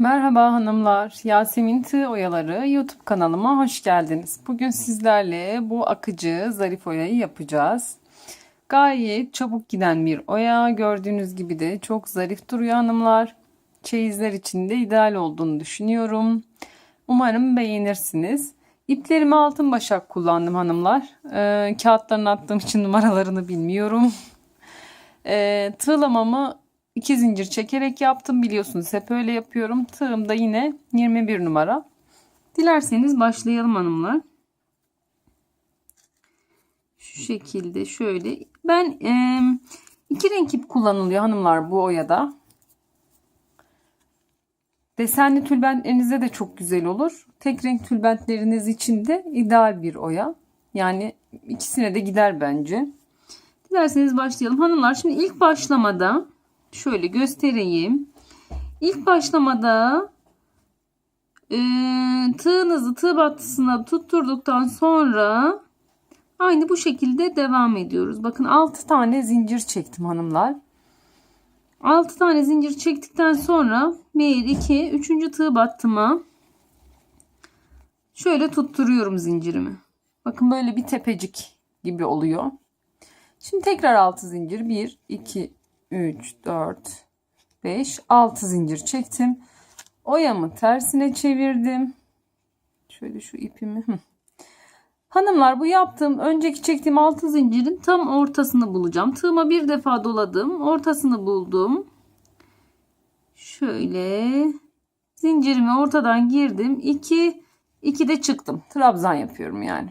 Merhaba hanımlar. Yasemin Tığ Oyaları YouTube kanalıma hoş geldiniz. Bugün sizlerle bu akıcı zarif oyayı yapacağız. Gayet çabuk giden bir oya. Gördüğünüz gibi de çok zarif duruyor hanımlar. Çeyizler için de ideal olduğunu düşünüyorum. Umarım beğenirsiniz. İplerimi altın başak kullandım hanımlar. Ee, kağıtlarını attığım için numaralarını bilmiyorum. Ee, tığlamamı 2 zincir çekerek yaptım. Biliyorsunuz hep öyle yapıyorum. Tığım da yine 21 numara. Dilerseniz başlayalım hanımlar. Şu şekilde şöyle. Ben e, iki renk ip kullanılıyor hanımlar bu oyada. Desenli tülbentlerinizde de çok güzel olur. Tek renk tülbentleriniz için de ideal bir oya. Yani ikisine de gider bence. Dilerseniz başlayalım. Hanımlar şimdi ilk başlamada şöyle göstereyim. İlk başlamada e, tığınızı tığ battısına tutturduktan sonra aynı bu şekilde devam ediyoruz. Bakın 6 tane zincir çektim hanımlar. 6 tane zincir çektikten sonra 1 2 3. tığ battıma şöyle tutturuyorum zincirimi. Bakın böyle bir tepecik gibi oluyor. Şimdi tekrar 6 zincir 1 2 3 4 5 6 zincir çektim. Oyamı tersine çevirdim. Şöyle şu ipimi. Hanımlar bu yaptığım önceki çektiğim 6 zincirin tam ortasını bulacağım. Tığıma bir defa doladım. Ortasını buldum. Şöyle zincirimi ortadan girdim. 2 2 de çıktım. Trabzan yapıyorum yani.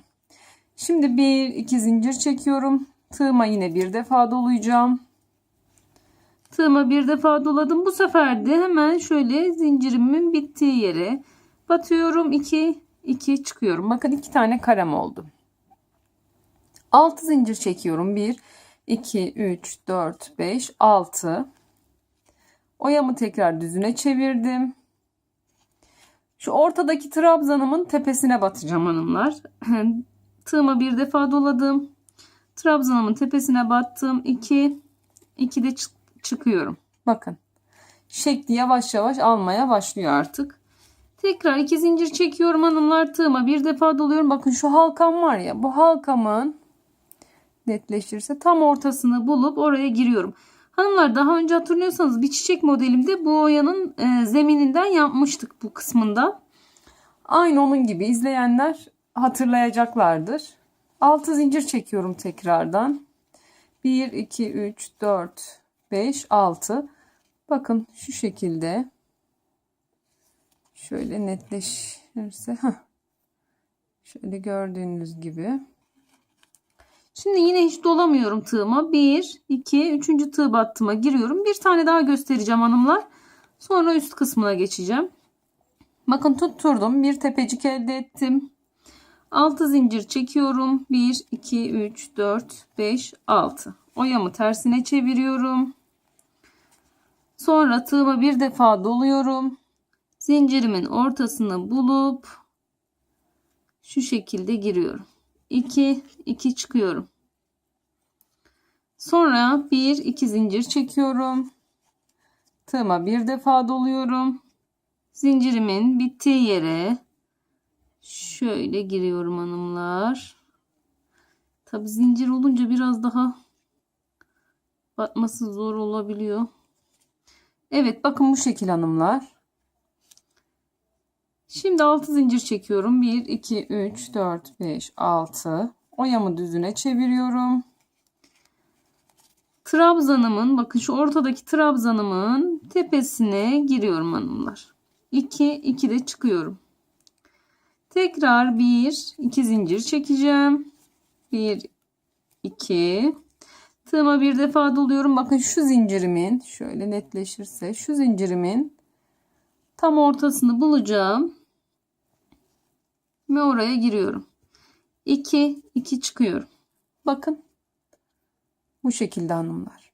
Şimdi 1 2 zincir çekiyorum. Tığıma yine bir defa dolayacağım. Tığıma bir defa doladım. Bu sefer de hemen şöyle zincirimin bittiği yere batıyorum. 2 2 çıkıyorum. Bakın iki tane karem oldu. 6 zincir çekiyorum. 1 2 3 4 5 6 Oyamı tekrar düzüne çevirdim. Şu ortadaki trabzanımın tepesine batacağım hanımlar. Tığıma bir defa doladım. Trabzanımın tepesine battım. 2 2 de çıkıyorum. Bakın. Şekli yavaş yavaş almaya başlıyor artık. Tekrar iki zincir çekiyorum hanımlar. Tığıma bir defa doluyorum. Bakın şu halkam var ya. Bu halkamın netleşirse tam ortasını bulup oraya giriyorum. Hanımlar daha önce hatırlıyorsanız bir çiçek modelimde bu oyanın e, zemininden yapmıştık bu kısmında. Aynı onun gibi izleyenler hatırlayacaklardır. 6 zincir çekiyorum tekrardan. 1 2 3 4 5 6 bakın şu şekilde. Şöyle netleşirse heh. şöyle gördüğünüz gibi. Şimdi yine hiç dolamıyorum tığıma. 1 2 3. tığ battıma giriyorum. Bir tane daha göstereceğim hanımlar. Sonra üst kısmına geçeceğim. Bakın tutturdum. Bir tepecik elde ettim. 6 zincir çekiyorum. 1 2 3 4 5 6 oyamı tersine çeviriyorum Sonra tığıma bir defa doluyorum. Zincirimin ortasını bulup şu şekilde giriyorum. 2 2 çıkıyorum. Sonra 1 2 zincir çekiyorum. Tığıma bir defa doluyorum. Zincirimin bittiği yere şöyle giriyorum hanımlar. Tabi zincir olunca biraz daha batması zor olabiliyor. Evet bakın bu şekil hanımlar. Şimdi 6 zincir çekiyorum. 1, 2, 3, 4, 5, 6. Oyamı düzüne çeviriyorum. Trabzanımın bakın şu ortadaki trabzanımın tepesine giriyorum hanımlar. 2, 2 de çıkıyorum. Tekrar 1, 2 zincir çekeceğim. 1, 2, Tığıma bir defa doluyorum. Bakın şu zincirimin şöyle netleşirse şu zincirimin tam ortasını bulacağım. Ve oraya giriyorum. 2 2 çıkıyorum. Bakın. Bu şekilde hanımlar.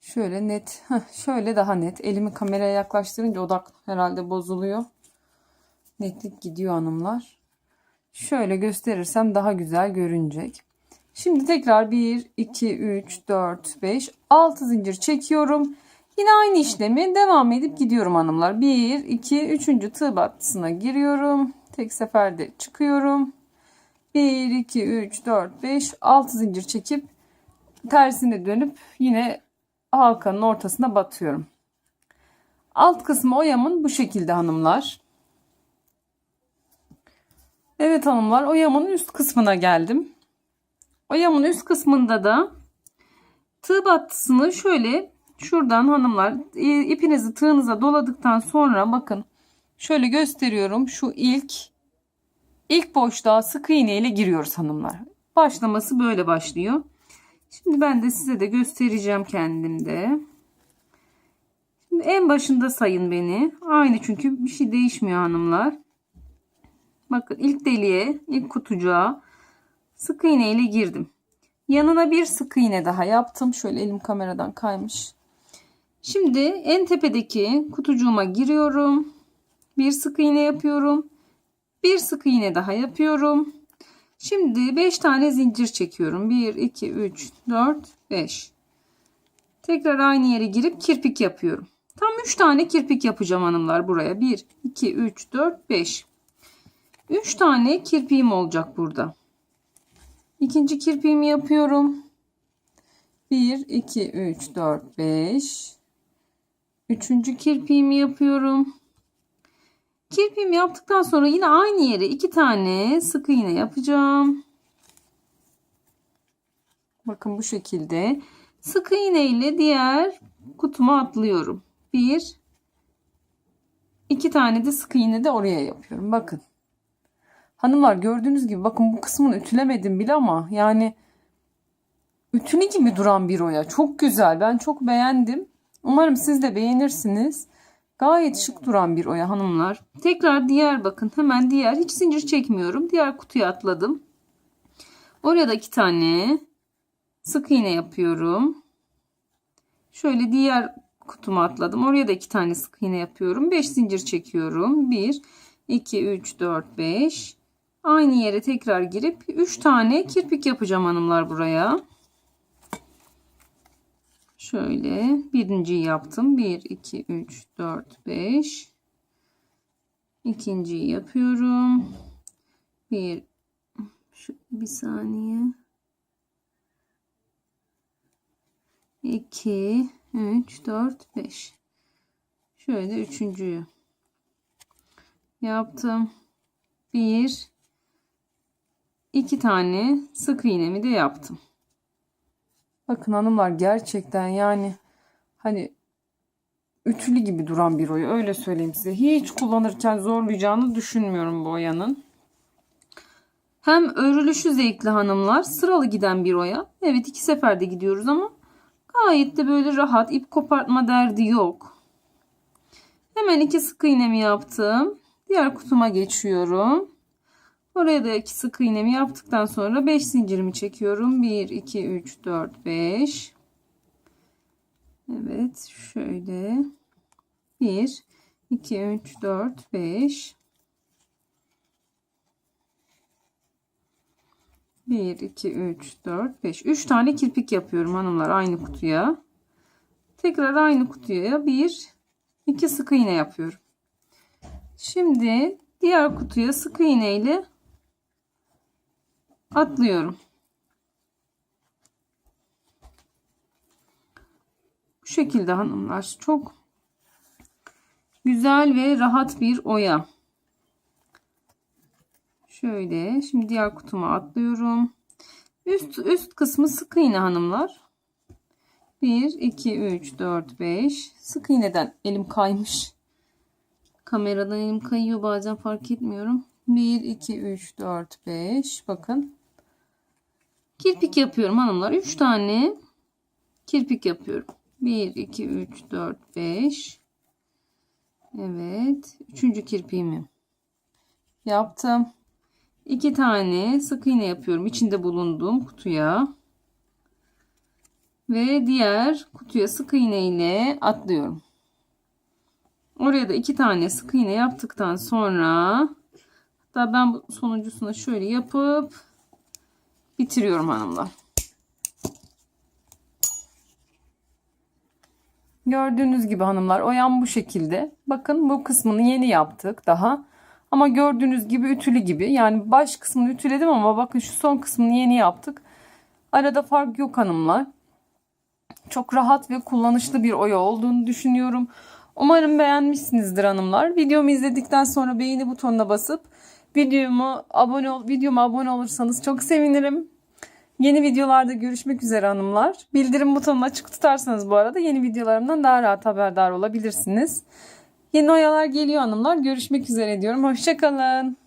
Şöyle net. Şöyle daha net. Elimi kameraya yaklaştırınca odak herhalde bozuluyor. Netlik gidiyor hanımlar. Şöyle gösterirsem daha güzel görünecek. Şimdi tekrar 1, 2, 3, 4, 5, 6 zincir çekiyorum. Yine aynı işlemi devam edip gidiyorum hanımlar. 1, 2, 3. tığ battısına giriyorum. Tek seferde çıkıyorum. 1, 2, 3, 4, 5, 6 zincir çekip tersine dönüp yine halkanın ortasına batıyorum. Alt kısmı oyamın bu şekilde hanımlar. Evet hanımlar oyamın üst kısmına geldim. Oyamın üst kısmında da tığ battısını şöyle şuradan hanımlar e, ipinizi tığınıza doladıktan sonra bakın şöyle gösteriyorum şu ilk ilk boşluğa sık iğne ile giriyoruz hanımlar. Başlaması böyle başlıyor. Şimdi ben de size de göstereceğim kendimde. Şimdi en başında sayın beni. Aynı çünkü bir şey değişmiyor hanımlar. Bakın ilk deliğe, ilk kutucuğa sık iğne ile girdim. Yanına bir sık iğne daha yaptım. Şöyle elim kameradan kaymış. Şimdi en tepedeki kutucuğuma giriyorum. Bir sık iğne yapıyorum. Bir sık iğne daha yapıyorum. Şimdi 5 tane zincir çekiyorum. 1, 2, 3, 4, 5. Tekrar aynı yere girip kirpik yapıyorum. Tam 3 tane kirpik yapacağım hanımlar buraya. 1, 2, 3, 4, 5. 3 tane kirpiğim olacak burada. İkinci kirpiğimi yapıyorum. 1, 2, 3, 4, 5. Üçüncü kirpiğimi yapıyorum. Kirpiğimi yaptıktan sonra yine aynı yere iki tane sık iğne yapacağım. Bakın bu şekilde. Sık iğne ile diğer kutuma atlıyorum. Bir, iki tane de sık iğne de oraya yapıyorum. Bakın. Hanımlar gördüğünüz gibi bakın bu kısmını ütülemedim bile ama yani ütülü gibi duran bir oya. Çok güzel. Ben çok beğendim. Umarım siz de beğenirsiniz. Gayet şık duran bir oya hanımlar. Tekrar diğer bakın hemen diğer hiç zincir çekmiyorum. Diğer kutuya atladım. Oraya da iki tane sık iğne yapıyorum. Şöyle diğer kutuma atladım. Oraya da iki tane sık iğne yapıyorum. 5 zincir çekiyorum. 1 2 3 4 5 Aynı yere tekrar girip 3 tane kirpik yapacağım hanımlar buraya. Şöyle birinciyi yaptım. 1, 2, 3, 4, 5. İkinciyi yapıyorum. Bir, şu, bir saniye. 2, 3, 4, 5. Şöyle üçüncüyü yaptım. Bir, iki tane sık iğnemi de yaptım. Bakın hanımlar gerçekten yani hani ütülü gibi duran bir oya öyle söyleyeyim size. Hiç kullanırken zorlayacağını düşünmüyorum bu oyanın. Hem örülüşü zevkli hanımlar sıralı giden bir oya. Evet iki seferde gidiyoruz ama gayet de böyle rahat ip kopartma derdi yok. Hemen iki sık iğnemi yaptım. Diğer kutuma geçiyorum. Oraya da iki sık iğnemi yaptıktan sonra 5 zincirimi çekiyorum. 1, 2, 3, 4, 5. Evet şöyle. 1, 2, 3, 4, 5. 1, 2, 3, 4, 5. 3 tane kirpik yapıyorum hanımlar aynı kutuya. Tekrar aynı kutuya 1, 2 sık iğne yapıyorum. Şimdi diğer kutuya sık iğne ile atlıyorum. Bu şekilde hanımlar çok güzel ve rahat bir oya. Şöyle şimdi diğer kutuma atlıyorum. Üst üst kısmı sık iğne hanımlar. 1 2 3 4 5 sık iğneden elim kaymış. Kameradan elim kayıyor bazen fark etmiyorum. 1 2 3 4 5 bakın. Kirpik yapıyorum hanımlar. 3 tane kirpik yapıyorum. 1, 2, 3, 4, 5. Evet. Üçüncü kirpiğimi yaptım. 2 tane sık iğne yapıyorum. içinde bulunduğum kutuya. Ve diğer kutuya sık iğne ile atlıyorum. Oraya da iki tane sık iğne yaptıktan sonra hatta ben bu sonuncusuna şöyle yapıp bitiriyorum hanımlar. Gördüğünüz gibi hanımlar oyan bu şekilde. Bakın bu kısmını yeni yaptık daha. Ama gördüğünüz gibi ütülü gibi. Yani baş kısmını ütüledim ama bakın şu son kısmını yeni yaptık. Arada fark yok hanımlar. Çok rahat ve kullanışlı bir oya olduğunu düşünüyorum. Umarım beğenmişsinizdir hanımlar. Videomu izledikten sonra beğeni butonuna basıp videomu abone ol, videoma abone olursanız çok sevinirim. Yeni videolarda görüşmek üzere hanımlar. Bildirim butonunu açık tutarsanız bu arada yeni videolarımdan daha rahat haberdar olabilirsiniz. Yeni oyalar geliyor hanımlar. Görüşmek üzere diyorum. Hoşçakalın.